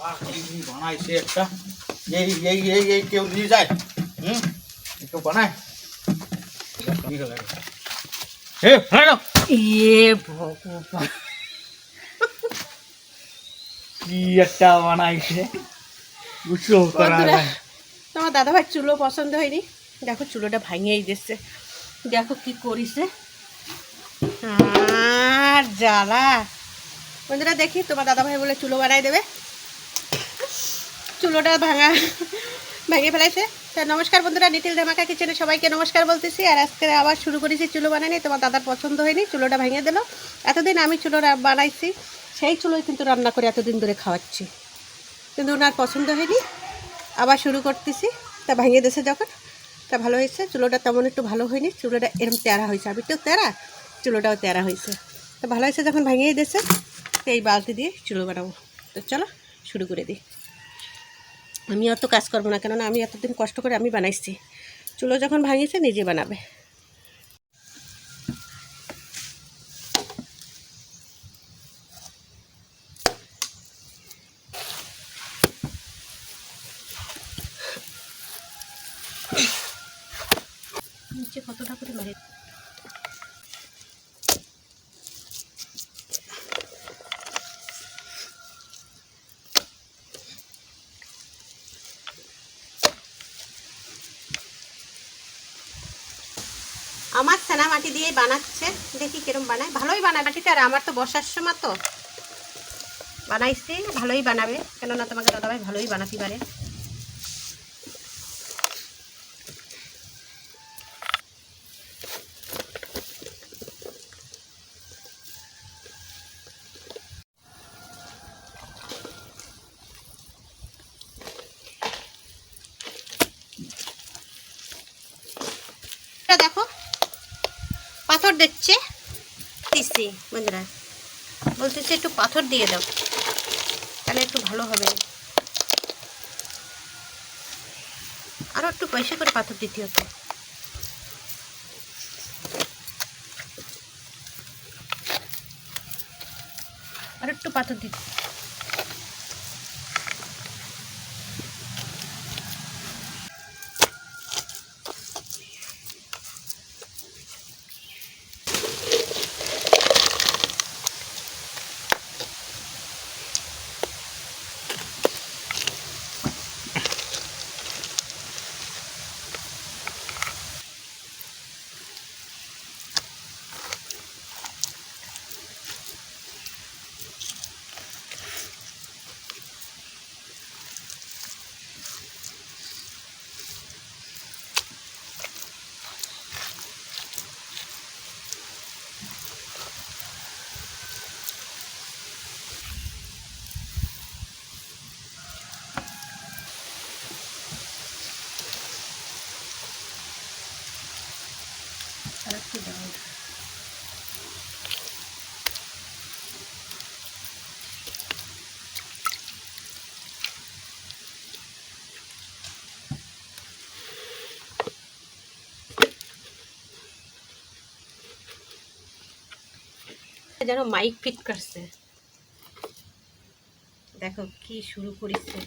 বাহ, কি কি বানাইছে একটা। এই এই এই এই কেউ নিয়ে যায়। হুম? একটু বানায়? এ ফেলে দাও। ভগবান। কি একটা বানাইছে বুঝছ তোমার দাদাভাই চুলো পছন্দ হয়নি। দেখো চুলোটা ভাঙিয়েই দিচ্ছে। দেখো কি করিছে। আর জ্বালা। বন্ধুরা দেখি তোমার দাদা ভাই বলে চুলো বানাই দেবে। চুলোটা ভাঙা, ভেঙে ফেলাইছে। তা নমস্কার বন্ধুরা নিটিল ধামাকা কিচেনে সবাইকে নমস্কার বলতেছি। আর আজকে আবার শুরু করেছি চুলো বানানি, তোমার দাদার পছন্দ হয়নি, চুলোটা ভেঙে দিল। এতদিন আমি চুলো বানাইছি, সেই চুলোই কিন্তু রান্না করে এতদিন ধরে খাওয়াচ্ছি। কিন্তু ওনার পছন্দ হয়নি, আবার শুরু করতেছি। তা ভেঙে দিয়েছে যখন, তা ভালো হয়েছে। চুলোটা তেমন একটু ভালো হয়নি, চুলোটা এরম তেরা হয়েছে। আমি তো তেরা, চুলোটাও তেরা হয়েছে। তো ভালো হয়েছে যখন ভেঙেই দিয়েছে তো এই বালতি দিয়ে চুলো বানাবো। তো চলো, শুরু করে দিই। আমি অত কাজ করব না, কেননা আমি এতদিন কষ্ট করে আমি বানাইছি। চুলো যখন ভাঙিয়েছে নিজে বানাবে। কতটা করে মারে আমার ছানা মাটি দিয়ে বানাচ্ছে। দেখি কিরম বানায়। ভালোই বানায় মাটিতে আর আমার তো বসার সময় তো। বানাইছি, ভালোই বানাবে। কেননা তোমাকে দাদাভাই ভালোই বানাতে পারে এটা দেখো পাথর দিচ্ছে দিচ্ছি বন্ধুরা বলতেছে একটু পাথর দিয়ে দাও। তাহলে একটু ভালো হবে। আরও একটু পয়সা করে পাথর দিতে হতো আর একটু পাথর দিতে আর একটু দাও যেন মাইক ফিট করছে। দেখো কি শুরু করেছে।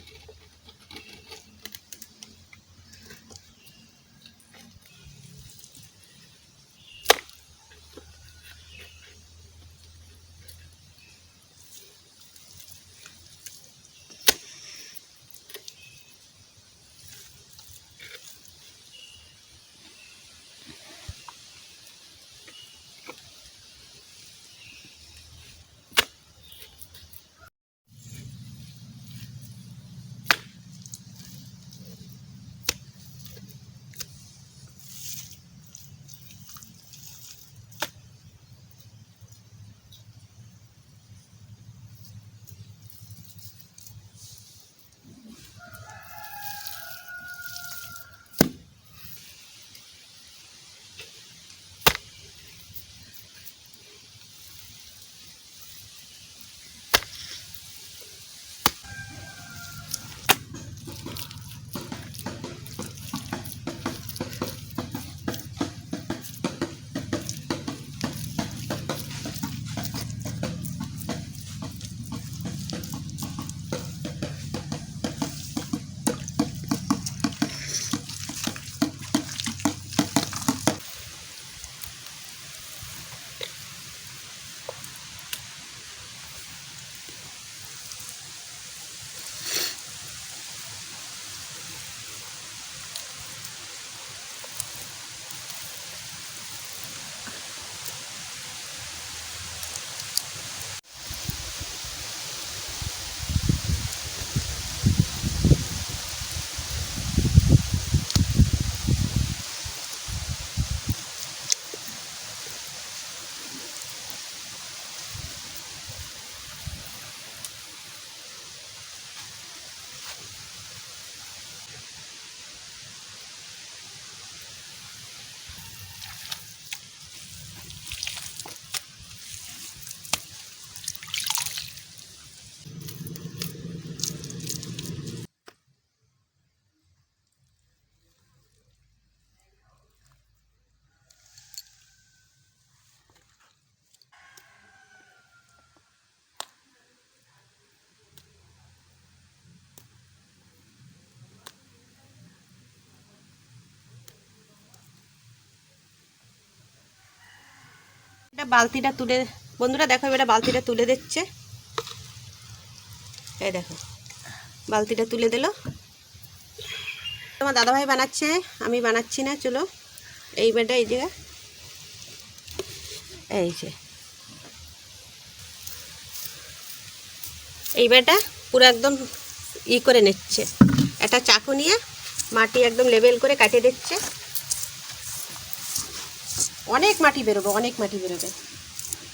এটা বালতিটা তুলে, বন্ধুরা দেখো এবারে বালতিটা তুলে দিচ্ছে। এই দেখো, বালতিটা তুলে দিল। তোমার দাদাভাই বানাচ্ছে, আমি বানাচ্ছি না, চলো। এই বেটা, এই জায়গা এই যে। এই বেটা পুরো একদম ই করে নিচ্ছে। একটা চাকু নিয়ে মাটি একদম লেবেল করে কাটিয়ে দিচ্ছে। অনেক মাটি বেরোবে, অনেক মাটি বেরোবে।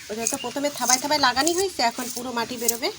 ওটা তো প্রথমে থাবায় থাবায় লাগানি হয়েছে, এখন পুরো মাটি বেরোবে।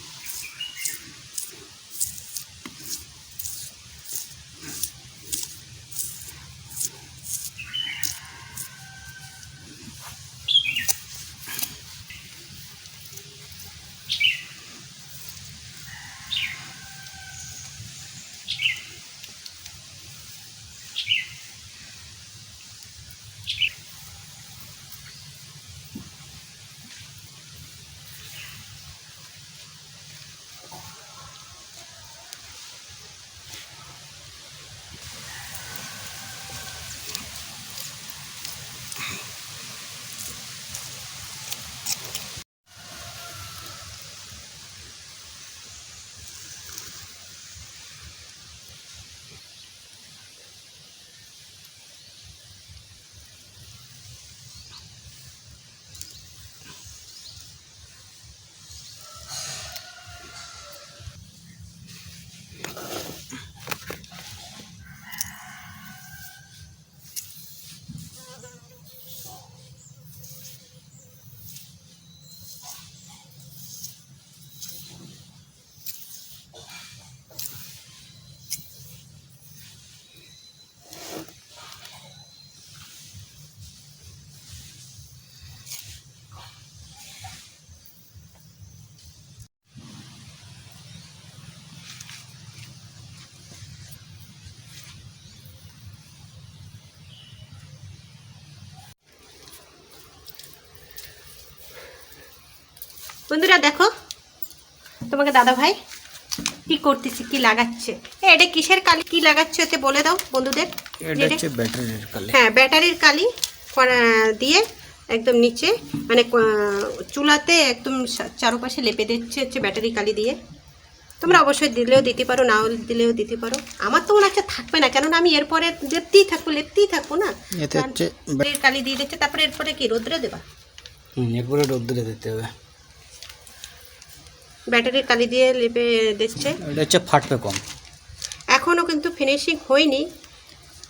বন্ধুরা দেখো তোমাকে দাদা ভাই কি করতেছি কি লাগাচ্ছে? এ, এটা কিসের কালি কি লাগাচ্ছে ওতে বলে দাও বন্ধুদের। ব্যাটারির কালি। হ্যাঁ ব্যাটারির কালি করা- দিয়ে একদম নিচে মানে চুলাতে একদম চারপাশে লেপে দিচ্ছে হচ্ছে ব্যাটারি কালি দিয়ে। তোমরা অবশ্যই দিলেও দিতে পারো নাও দিলেও দিতে পারো। আমার তো মনে হচ্ছে থাকবে না কেননা আমি এরপরে লেপতেই থাকব লেপতেই থাকব না। ব্যাটারির কালি দিয়ে দিচ্ছে তারপরে এরপরে কি রোদ্রে দেবা? হুম, এরপরে রোদ্দুরে দিতে হবে। ব্যাটারির কালি দিয়ে লেপে দিচ্ছে। এটা হচ্ছে ফাটবে কম। এখনও কিন্তু ফিনিশিং হয়নি।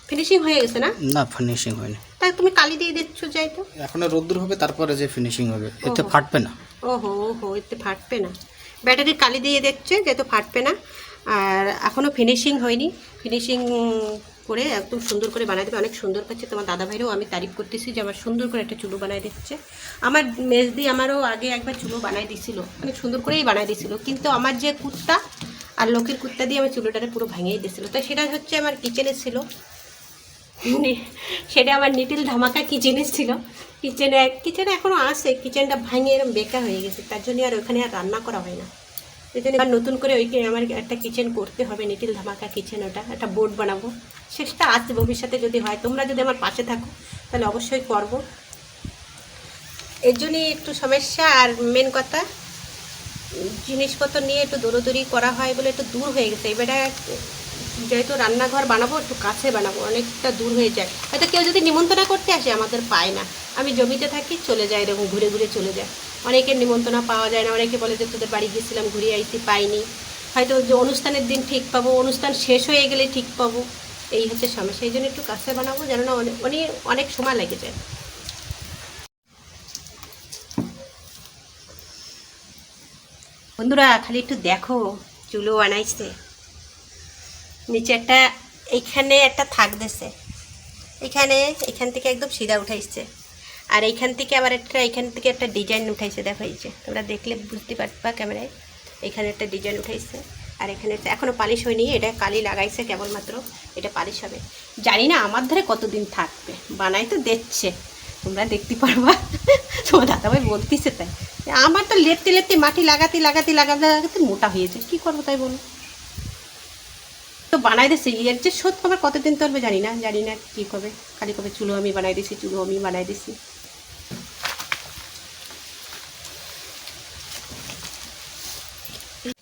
ফিনিশিং হয়ে গেছে না? না ফিনিশিং হয়নি। তাই তুমি কালি দিয়ে দিচ্ছ যাই তো এখনও রোদ্দুর হবে তারপরে যে ফিনিশিং হবে এতে ফাটবে না। ওহো ওহো এতে ফাটবে না। ব্যাটারির কালি দিয়ে দেখছে যেহেতু ফাটবে না। আর এখনও ফিনিশিং হয়নি। ফিনিশিং করে একদম সুন্দর করে বানাই দেবে। অনেক সুন্দর পাচ্ছে। তোমার দাদা ভাইরাও আমি তারিফ করতেছি যে আমার সুন্দর করে একটা চুলো বানাই দিচ্ছে। আমার মেজদি আমারও আগে একবার চুলো বানাই দিছিল। অনেক সুন্দর করেই বানাই দিছিল। কিন্তু আমার যে কুত্তা আর লোকের কুত্তা দিয়ে আমার চুলোটারে পুরো ভেঙেই দিয়েছিলো তো সেটা হচ্ছে আমার কিচেনে ছিল। সেটা আমার নিটিল ধামাকা কিচেনে ছিল। কিচেনে কিচেনে এখনও আছে। কিচেনটা ভাঙে এরকম বেকার হয়ে গেছে। তার জন্য আর ওখানে আর রান্না করা হয় না। এই জন্য নতুন করে ওইকে আমার একটা কিচেন করতে হবে নিটিল ধামাকা কিচেন ওটা, একটা বোর্ড বানাবো। চেষ্টা আছে ভবিষ্যতে যদি হয়, তোমরা যদি আমার পাশে থাকো, তাহলে অবশ্যই করব। এর জন্যই একটু সমস্যা, আর মেন কথা, জিনিসপত্র নিয়ে একটু দৌড়োদৌড়ি করা হয় বলে একটু দূর হয়ে গেছে। এবারে যেহেতু রান্নাঘর বানাবো, একটু কাছে বানাবো, অনেকটা দূর হয়ে যায়। হয়তো কেউ যদি নিমন্ত্রণ করতে আসে, আমাদের পায় না। আমি জমিতে থাকি, চলে যায় এরকম, ঘুরে ঘুরে চলে যায় অনেকের নিমন্ত্রণা পাওয়া যায় না। অনেকে বলে যে, তোদের বাড়ি গিয়েছিলাম, ঘুরে আইতে পাইনি। হয়তো যে অনুষ্ঠানের দিন ঠিক পাবো, অনুষ্ঠান শেষ হয়ে গেলে ঠিক পাবো। এই হচ্ছে সমস্যা এই জন্য একটু কাছে বানাবো, যেন না অনেক অনেক অনেক সময় লেগে যায়। বন্ধুরা, খালি একটু দেখো চুলো বানাইছে। নিচে একটা, এইখানে একটা থাক দিছে। এখানে, এখান থেকে একদম সিধা উঠাইছে। আর এইখান থেকে আবার একটা এখান থেকে একটা ডিজাইন উঠাইছে, দেখো যে। তোমরা দেখলে বুঝতে পারবা ক্যামেরায়। এখানে একটা ডিজাইন উঠাইছে। আর এখানে একটা- এখনও পালিশ হয়নি, এটা কালি লাগাইছে কেবলমাত্র, এটা পালিশ হবে। জানি না আমার ধারে কতদিন থাকবে বানাই তো দেখছে। তোমরা দেখতে পারবা। তোমার দাদাভাই বলতেছে তাই। আমার তো লেপতে লেপতে মাটি লাগাতে লাগাতে লাগাতে লাগাতে মোটা হয়েছে কি করব তাই বলো? তো বানাই দিছি এর যে শোধ আমার কতদিন চলবে জানি না জানি না কী কবে খালি কবে চুলো আমি বানাই দিছি চুলো আমি বানাই দিছি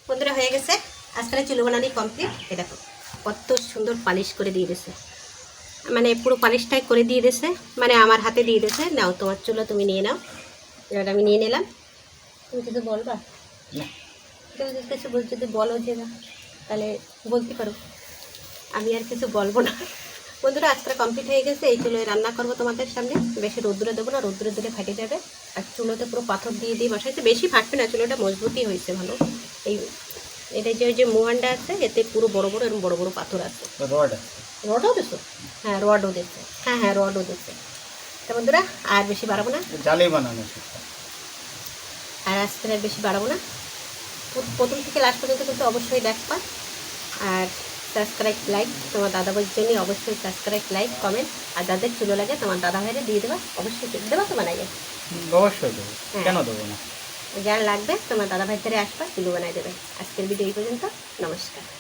বন্ধুরা হয়ে গেছে। আজকাল চুলো বানানি কমপ্লিট এ দেখো কত সুন্দর পালিশ করে দিয়ে দিয়েছে। মানে পুরো পালিশটাই করে দিয়ে দিয়েছে মানে আমার হাতে দিয়ে দিয়েছে। নাও তোমার চুলো তুমি নিয়ে নাও। এবার আমি নিয়ে নিলাম। তুমি কিছু বলবা? তুমি যদি কিছু বল যদি বলো যে না তাহলে বলতে পারো। আমি আর কিছু বলব না। বন্ধুরা আজকে কমপ্লিট হয়ে গেছে। এই চুলোয় রান্না করব তোমাদের সামনে। বেশি রোদ্দুরে দেবো না রোদ্দুরে দিলে ফাটে যাবে। আর চুলোতে পুরো পাথর দিয়ে দিয়ে বসাইছে। বেশি ফাটবে না চুলোটা মজবুতই হয়েছে ভালো। এই এটা যে ওই যে মোহানটা আছে এতে পুরো বড় বড় এরকম বড় বড় পাথর আছে। রড রডও দিছো? হ্যাঁ রডও দিচ্ছে। হ্যাঁ হ্যাঁ রডও দিচ্ছে। তা বন্ধুরা আর বেশি বাড়াবো না। জালি বানানো আর আজকে আর বেশি বাড়াবো না। প্রথম থেকে লাস্ট পর্যন্ত কিন্তু অবশ্যই দেখবা। আর সাবস্ক্রাইব লাইক তোমার দাদা ভাইয়ের জন্য অবশ্যই সাবস্ক্রাইব লাইক কমেন্ট আর যাদের চুলো লাগে তোমার দাদা ভাইরে দিয়ে দেবা। অবশ্যই দেবা তো বানাইয়ে অবশ্যই দেবো। কেন দেবো না? যার লাগবে, তোমার দাদা ভাই ধরে আসবা চুলো বানাই দেবে। আজকের ভিডিও এই পর্যন্ত, নমস্কার।